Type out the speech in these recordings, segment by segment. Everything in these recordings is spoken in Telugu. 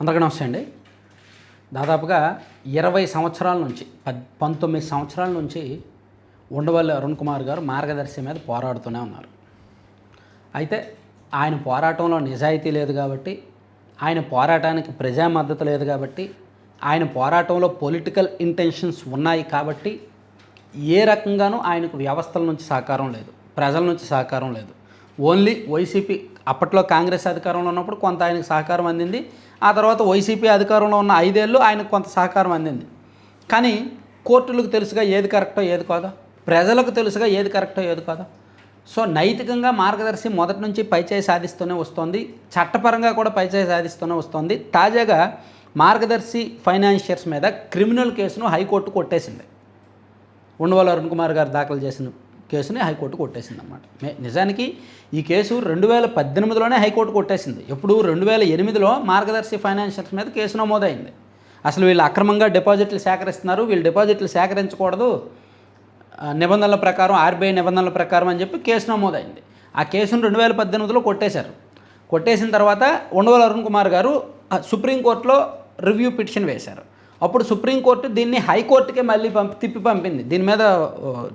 అందరికీ నమస్తే అండి. దాదాపుగా ఇరవై సంవత్సరాల నుంచి పద్ పంతొమ్మిది సంవత్సరాల నుంచి ఉండవల్లి అరుణ్ కుమార్ గారు మార్గదర్శి మీద పోరాడుతూనే ఉన్నారు. అయితే ఆయన పోరాటంలో నిజాయితీ లేదు కాబట్టి ఆయన పోరాటానికి ప్రజా మద్దతు లేదు కాబట్టి ఆయన పోరాటంలో పొలిటికల్ ఇంటెన్షన్స్ ఉన్నాయి కాబట్టి ఏ రకంగానూ ఆయనకు వ్యవస్థల నుంచి సహకారం లేదు ప్రజల నుంచి సహకారం లేదు. ఓన్లీ వైసీపీ అప్పట్లో కాంగ్రెస్ అధికారంలో ఉన్నప్పుడు కొంత ఆయనకు సహకారం అందింది. ఆ తర్వాత వైసీపీ అధికారంలో ఉన్న ఐదేళ్ళు ఆయనకు కొంత సహకారం అందింది. కానీ కోర్టులకు తెలుసుగా ఏది కరెక్టో ఏది కాదో? ప్రజలకు తెలుసుగా ఏది కరెక్టో ఏది కాదో? సో నైతికంగా మార్గదర్శి మొదటి నుంచి పైచేయి సాధిస్తూనే వస్తోంది. చట్టపరంగా కూడా పైచేయి సాధిస్తూనే వస్తోంది. తాజాగా మార్గదర్శి ఫైనాన్షియర్స్ మీద క్రిమినల్ కేసును హైకోర్టు కొట్టేసింది. ఉండవల్ అరుణ్ కుమార్ గారు దాఖలు చేసిన కేసుని హైకోర్టు కొట్టేసింది అన్నమాట నిజానికి ఈ కేసు రెండు వేల పద్దెనిమిదిలోనే హైకోర్టు కొట్టేసింది. ఎప్పుడు రెండు వేల ఎనిమిదిలో మార్గదర్శి ఫైనాన్షియల్స్ మీద కేసు నమోదైంది. అసలు వీళ్ళు అక్రమంగా డిపాజిట్లు సేకరిస్తున్నారు. వీళ్ళు డిపాజిట్లు సేకరించకూడదు. నిబంధనల ప్రకారం ఆర్బీఐ నిబంధనల ప్రకారం అని చెప్పి కేసు నమోదైంది. ఆ కేసును రెండు వేల పద్దెనిమిదిలో కొట్టేశారు. కొట్టేసిన తర్వాత ఉండవల్ అరుణ్ కుమార్ గారు సుప్రీంకోర్టులో రివ్యూ పిటిషన్ వేశారు. అప్పుడు సుప్రీంకోర్టు దీన్ని హైకోర్టుకే మళ్ళీ పంపి తిప్పి పంపింది. దీని మీద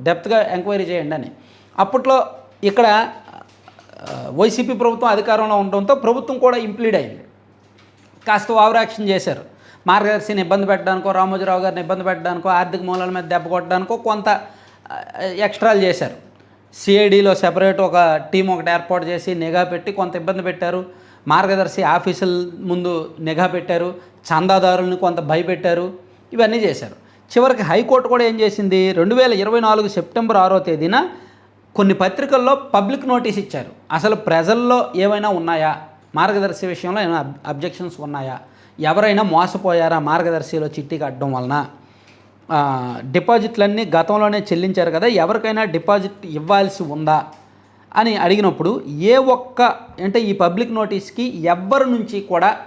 డెప్త్గా ఎంక్వైరీ చేయండి అని. అప్పట్లో ఇక్కడ వైసీపీ ప్రభుత్వం అధికారంలో ఉండడంతో ప్రభుత్వం కూడా ఇంప్లీడ్ అయింది. కాస్త ఓవరాక్షన్ చేశారు. మార్గదర్శిని ఇబ్బంది పెట్టడానికో రామోజీరావు గారిని ఇబ్బంది పెట్టడానికో ఆర్థిక మూలాల మీద దెబ్బ కొట్టడానికో కొంత ఎక్స్ట్రాలు చేశారు. సిఐడిలో సెపరేట్ ఒక టీం ఒకటి ఏర్పాటు చేసి నిఘా పెట్టి కొంత ఇబ్బంది పెట్టారు. మార్గదర్శి ఆఫీసుల ముందు నిఘా పెట్టారు చందాదారులను కొంత భయపెట్టారు ఇవన్నీ చేశారు. చివరికి హైకోర్టు కూడా ఏం చేసింది? రెండు వేల ఇరవై నాలుగు సెప్టెంబర్ ఆరో తేదీన కొన్ని పత్రికల్లో పబ్లిక్ నోటీస్ ఇచ్చారు. అసలు ప్రజల్లో ఏమైనా ఉన్నాయా? మార్గదర్శి విషయంలో ఏమైనా అబ్జెక్షన్స్ ఉన్నాయా? ఎవరైనా మోసపోయారా మార్గదర్శిలో చిట్టి కట్టడం వలన? డిపాజిట్లన్నీ గతంలోనే చెల్లించారు కదా ఎవరికైనా డిపాజిట్ ఇవ్వాల్సి ఉందా? అని అడిగినప్పుడు ఏ ఒక్క అంటే ఈ పబ్లిక్ నోటీస్కి ఎవ్వరి నుంచి కూడా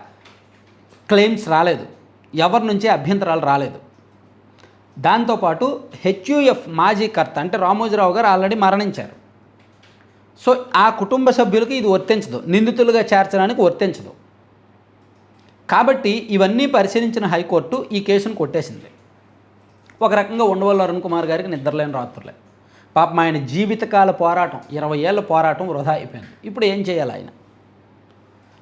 క్లెయిమ్స్ రాలేదు. ఎవరి నుంచి అభ్యంతరాలు రాలేదు. దాంతోపాటు హెచ్యుఎఫ్ మాజీ కర్త అంటే రామోజీరావు గారు ఆల్రెడీ మరణించారు. సో ఆ కుటుంబ సభ్యులకు ఇది వర్తించదు. నిందితులుగా చేర్చడానికి వర్తించదు. కాబట్టి ఇవన్నీ పరిశీలించిన హైకోర్టు ఈ కేసును కొట్టేసింది. ఒక రకంగా ఉండవల్లి అరుణ్ కుమార్ గారికి నిద్రలేని రాత్రులే. పాపం ఆయన జీవితకాల పోరాటం ఇరవై ఏళ్ళ పోరాటం వృధా అయిపోయింది. ఇప్పుడు ఏం చేయాలి ఆయన?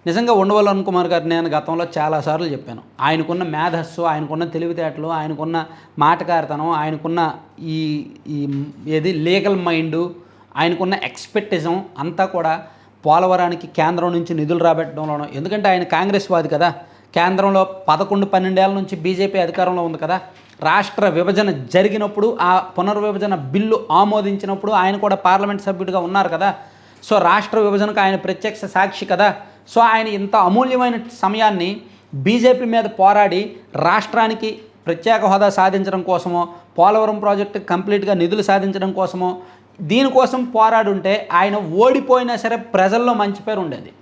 నిజంగా ఉండవలన్ కుమార్ గారు నేను గతంలో చాలాసార్లు చెప్పాను. ఆయనకున్న మేధస్సు ఆయనకున్న తెలివితేటలు ఆయనకున్న మాటకారితనం ఆయనకున్న ఈ ఈ ఏది లీగల్ మైండు ఆయనకున్న ఎక్స్పెక్టిజం అంతా కూడా పోలవరానికి కేంద్రం నుంచి నిధులు రాబెట్టడంలోనూ. ఎందుకంటే ఆయన కాంగ్రెస్ వాది కదా. కేంద్రంలో పదకొండు పన్నెండేళ్ళ నుంచి బీజేపీ అధికారంలో ఉంది కదా. రాష్ట్ర విభజన జరిగినప్పుడు ఆ పునర్విభజన బిల్లు ఆమోదించినప్పుడు ఆయన కూడా పార్లమెంట్ సభ్యుడిగా ఉన్నారు కదా. సో రాష్ట్ర విభజనకు ఆయన ప్రత్యక్ష సాక్షి కదా. సో ఆయన ఇంత అమూల్యమైన సమయాన్ని బీజేపీ మీద పోరాడి రాష్ట్రానికి ప్రత్యేక హోదా సాధించడం కోసమో పోలవరం ప్రాజెక్టు కంప్లీట్గా నిధులు సాధించడం కోసమో దీనికోసం పోరాడుంటే ఆయన ఓడిపోయినా సరే ప్రజల్లో మంచి పేరు ఉండేది.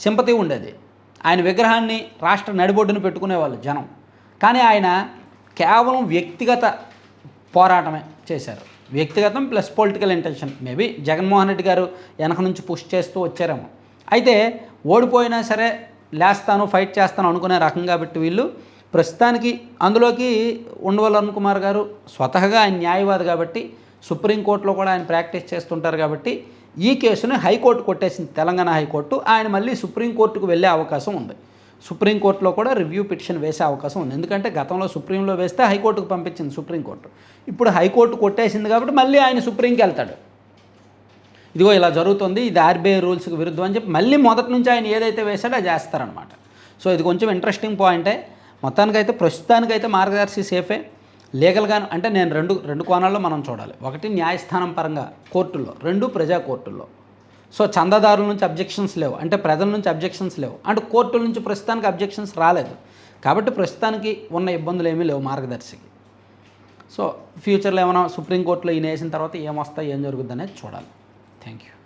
సింపతి ఉండేది. ఆయన విగ్రహాన్ని రాష్ట్ర నడిబొడ్డును పెట్టుకునేవాళ్ళు జనం. కానీ ఆయన కేవలం వ్యక్తిగత పోరాటమే చేశారు. వ్యక్తిగతం plus political intention. Maybe Jaganmohan Reddy గారు వెనక నుంచి పుష్ చేస్తూ వచ్చారేమో. అయితే ఓడిపోయినా సరే లేస్తాను ఫైట్ చేస్తాను అనుకునే రకం కాబట్టి వీళ్ళు ప్రస్తుతానికి అందులోకి ఉండవల్ అరుణ్ కుమార్ గారు స్వతహగా ఆయన న్యాయవాది కాబట్టి సుప్రీంకోర్టులో కూడా ఆయన ప్రాక్టీస్ చేస్తుంటారు కాబట్టి ఈ కేసుని హైకోర్టు కొట్టేసింది. Telangana high court. ఆయన మళ్ళీ సుప్రీంకోర్టుకు వెళ్ళే అవకాశం ఉంది. సుప్రీంకోర్టులో కూడా రివ్యూ పిటిషన్ వేసే అవకాశం ఉంది. ఎందుకంటే గతంలో సుప్రీంలో వేస్తే హైకోర్టుకు పంపించింది సుప్రీంకోర్టు ఇప్పుడు హైకోర్టు కొట్టేసింది కాబట్టి మళ్ళీ ఆయన సుప్రీంకి వెళ్తాడు. ఇదిగో ఇలా జరుగుతుంది. ఇది ఆర్బీఐ రూల్స్కి విరుద్ధం అని చెప్పి మళ్ళీ మొదటి నుంచి ఆయన ఏదైతే వేశాడో అది చేస్తారనమాట సో ఇది కొంచెం ఇంట్రెస్టింగ్ పాయింటే మొత్తానికైతే ప్రస్తుతానికైతే మార్గదర్శి సేఫే. లీగల్గా అంటే నేను రెండు రెండు కోణాల్లో మనం చూడాలి. ఒకటి న్యాయస్థానం పరంగా కోర్టుల్లో రెండు ప్రజా కోర్టుల్లో. సో చందాదారుల నుంచి అబ్జెక్షన్స్ లేవు అంటే ప్రజల నుంచి అబ్జెక్షన్స్ లేవు. అంటే కోర్టుల నుంచి ప్రస్తుతానికి అబ్జెక్షన్స్ రాలేదు. కాబట్టి ప్రస్తుతానికి ఉన్న ఇబ్బందులు ఏమీ లేవు మార్గదర్శికి. సో ఫ్యూచర్లో ఏమైనా సుప్రీంకోర్టులో ఈయన వేసిన తర్వాత ఏమొస్తాయి ఏం జరుగుద్ది అనేది చూడాలి. Thank you.